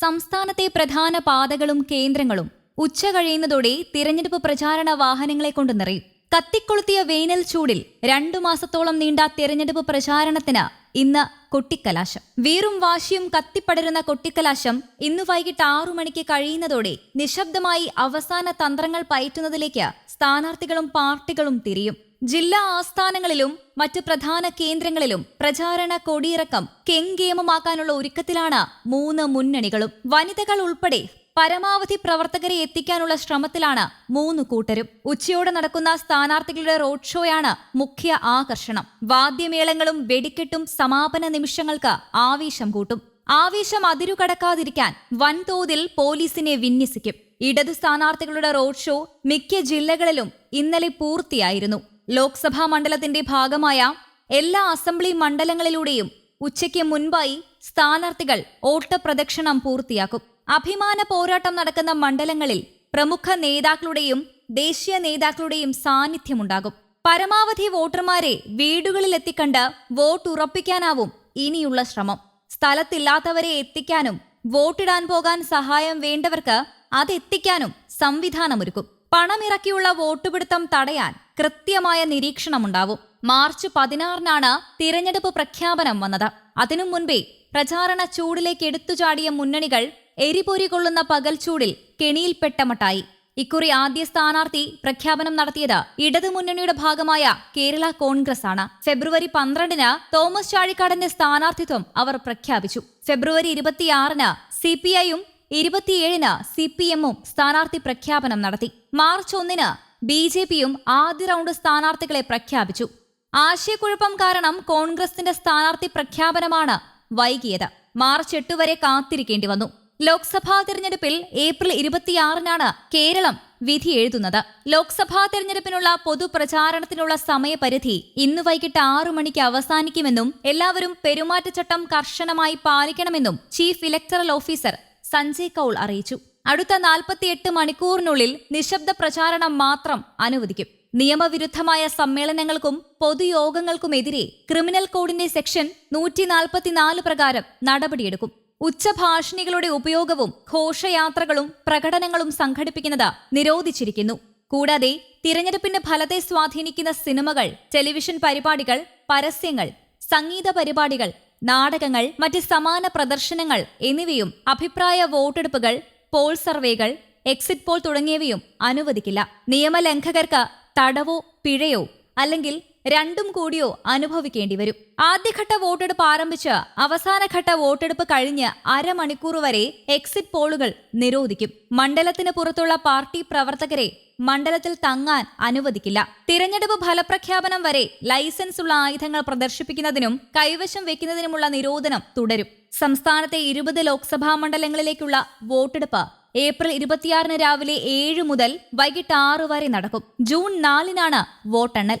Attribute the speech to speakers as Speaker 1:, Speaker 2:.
Speaker 1: സംസ്ഥാനത്തെ പ്രധാന പാതകളും കേന്ദ്രങ്ങളും ഉച്ച കഴിയുന്നതോടെ തിരഞ്ഞെടുപ്പ് പ്രചാരണ വാഹനങ്ങളെ കൊണ്ട് നിറയും. കത്തിക്കൊളുത്തിയ വേനൽ ചൂടിൽ രണ്ടു മാസത്തോളം നീണ്ട തിരഞ്ഞെടുപ്പ് പ്രചാരണത്തിന് ഇന്ന് കൊട്ടിക്കലാശം. വീറും വാശിയും കത്തിപ്പടരുന്ന കൊട്ടിക്കലാശം ഇന്ന് വൈകിട്ട് ആറു മണിക്ക് കഴിയുന്നതോടെ നിശബ്ദമായി അവസാന തന്ത്രങ്ങൾ പയറ്റുന്നതിലേക്ക് സ്ഥാനാർത്ഥികളും പാർട്ടികളും തിരിയും. ജില്ലാ ആസ്ഥാനങ്ങളിലും മറ്റ് പ്രധാന കേന്ദ്രങ്ങളിലും പ്രചാരണ കൊടിയിറക്കം കെങ്കേമമാക്കാനുള്ള ഒരുക്കത്തിലാണ് മൂന്ന് മുന്നണികളും. വനിതകൾ ഉൾപ്പെടെ പരമാവധി പ്രവർത്തകരെ എത്തിക്കാനുള്ള ശ്രമത്തിലാണ് മൂന്ന് കൂട്ടരും. ഉച്ചയോടെ നടക്കുന്ന സ്ഥാനാർത്ഥികളുടെ റോഡ് ഷോയാണ് മുഖ്യ ആകർഷണം. വാദ്യമേളങ്ങളും വെടിക്കെട്ടും സമാപന നിമിഷങ്ങൾക്ക് ആവേശം കൂട്ടും. ആവേശം അതിരുകടക്കാതിരിക്കാൻ വൻതോതിൽ പോലീസിനെ വിന്യസിക്കും. ഇടതു സ്ഥാനാർത്ഥികളുടെ റോഡ് ഷോ മിക്ക ജില്ലകളിലും ഇന്നലെ പൂർത്തിയായിരുന്നു. ലോക്സഭാ മണ്ഡലത്തിന്റെ ഭാഗമായ എല്ലാ അസംബ്ലി മണ്ഡലങ്ങളിലൂടെയും ഉച്ചയ്ക്ക് മുൻപായി സ്ഥാനാർത്ഥികൾ ഓട്ടപ്രദക്ഷിണം പൂർത്തിയാക്കും. അഭിമാന പോരാട്ടം നടക്കുന്ന മണ്ഡലങ്ങളിൽ പ്രമുഖ നേതാക്കളുടെയും ദേശീയ നേതാക്കളുടെയും സാന്നിധ്യമുണ്ടാകും. പരമാവധി വോട്ടർമാരെ വീടുകളിലെത്തിക്കണ്ട് വോട്ട് ഉറപ്പിക്കാനാവും ഇനിയുള്ള ശ്രമം. സ്ഥലത്തില്ലാത്തവരെ എത്തിക്കാനും വോട്ടിടാൻ പോകാൻ സഹായം വേണ്ടവർക്ക് അതെത്തിക്കാനും സംവിധാനമൊരുക്കും. പണമിറക്കിയുള്ള വോട്ടുപിടുത്തം തടയാൻ കൃത്യമായ നിരീക്ഷണമുണ്ടാവും. മാർച്ച് പതിനാറിനാണ് തിരഞ്ഞെടുപ്പ് പ്രഖ്യാപനം വന്നത്. അതിനു മുൻപേ പ്രചാരണ ചൂടിലേക്ക് എടുത്തുചാടിയ മുന്നണികൾ എരിപൊരി കൊള്ളുന്ന പകൽ ചൂടിൽ കെണിയിൽ കെണിയിൽപ്പെട്ടമട്ടായി. ഇക്കുറി ആദ്യ സ്ഥാനാർത്ഥി പ്രഖ്യാപനം നടത്തിയത് ഇടതുമുന്നണിയുടെ ഭാഗമായ കേരള കോൺഗ്രസ് ആണ് ഫെബ്രുവരി പന്ത്രണ്ടിന് തോമസ് ചാഴിക്കാടന്റെ സ്ഥാനാർത്ഥിത്വം അവർ പ്രഖ്യാപിച്ചു. ഫെബ്രുവരി ഇരുപത്തിയാറിന് സി പി ഐയും ഇരുപത്തിയേഴിന് സി പി എമ്മും സ്ഥാനാർത്ഥി പ്രഖ്യാപനം നടത്തി. മാർച്ച് ഒന്നിന് ബി ജെ പിയും ആദ്യ റൗണ്ട് സ്ഥാനാർത്ഥികളെ പ്രഖ്യാപിച്ചു. ആശയക്കുഴപ്പം കാരണം കോൺഗ്രസിന്റെ സ്ഥാനാർത്ഥി പ്രഖ്യാപനമാണ് വൈകിയത്. മാർച്ച് എട്ട് വരെ കാത്തിരിക്കേണ്ടി വന്നു. ലോക്സഭാ തെരഞ്ഞെടുപ്പിൽ ഏപ്രിൽ ഇരുപത്തിയാറിനാണ് കേരളം വിധി എഴുതുന്നത്. ലോക്സഭാ തെരഞ്ഞെടുപ്പിനുള്ള പൊതുപ്രചാരണത്തിനുള്ള സമയപരിധി ഇന്ന് വൈകിട്ട് ആറു മണിക്ക് അവസാനിക്കുമെന്നും എല്ലാവരും പെരുമാറ്റച്ചട്ടം കർശനമായി പാലിക്കണമെന്നും chief electoral officer Sanjay Kaul അറിയിച്ചു. അടുത്ത നാൽപ്പത്തിയെട്ട് മണിക്കൂറിനുള്ളിൽ നിശബ്ദ പ്രചാരണം മാത്രം അനുവദിക്കും. നിയമവിരുദ്ധമായ സമ്മേളനങ്ങൾക്കും പൊതുയോഗങ്ങൾക്കുമെതിരെ ക്രിമിനൽ കോഡിന്റെ സെക്ഷൻ നൂറ്റി നാൽപ്പത്തിനാല് പ്രകാരം നടപടിയെടുക്കും. ഉച്ചഭാഷിണികളുടെ ഉപയോഗവും ഘോഷയാത്രകളും പ്രകടനങ്ങളും സംഘടിപ്പിക്കുന്നത് നിരോധിച്ചിരിക്കുന്നു. കൂടാതെ തിരഞ്ഞെടുപ്പിന്റെ ഫലത്തെ സ്വാധീനിക്കുന്ന സിനിമകൾ ടെലിവിഷൻ പരിപാടികൾ പരസ്യങ്ങൾ സംഗീത പരിപാടികൾ നാടകങ്ങൾ മറ്റ് സമാന പ്രദർശനങ്ങൾ എന്നിവയും അഭിപ്രായ വോട്ടെടുപ്പുകൾ പോൾ സർവേകൾ എക്സിറ്റ് പോൾ തുടങ്ങിയവയും അനുവദിക്കില്ല. നിയമലംഘകർക്ക് തടവോ പിഴയോ അല്ലെങ്കിൽ രണ്ടും കൂടിയോ അനുഭവിക്കേണ്ടി വരും ആദ്യഘട്ട വോട്ടെടുപ്പ് ആരംഭിച്ച് അവസാനഘട്ട വോട്ടെടുപ്പ് കഴിഞ്ഞ് അരമണിക്കൂർ വരെ എക്സിറ്റ് പോളുകൾ നിരോധിക്കും. മണ്ഡലത്തിന് പുറത്തുള്ള പാർട്ടി പ്രവർത്തകരെ മണ്ഡലത്തിൽ തങ്ങാൻ അനുവദിക്കില്ല. തിരഞ്ഞെടുപ്പ് ഫലപ്രഖ്യാപനം വരെ ലൈസൻസ് ഉള്ള ആയുധങ്ങൾ പ്രദർശിപ്പിക്കുന്നതിനും കൈവശം വെക്കുന്നതിനുമുള്ള നിരോധനം തുടരും. സംസ്ഥാനത്തെ ഇരുപത് ലോക്സഭാ മണ്ഡലങ്ങളിലേക്കുള്ള വോട്ടെടുപ്പ് ഏപ്രിൽ ഇരുപത്തിയാറിന് രാവിലെ ഏഴ് മുതൽ വൈകിട്ട് ആറ് വരെ നടക്കും. ജൂൺ നാലിനാണ് വോട്ടെണ്ണൽ.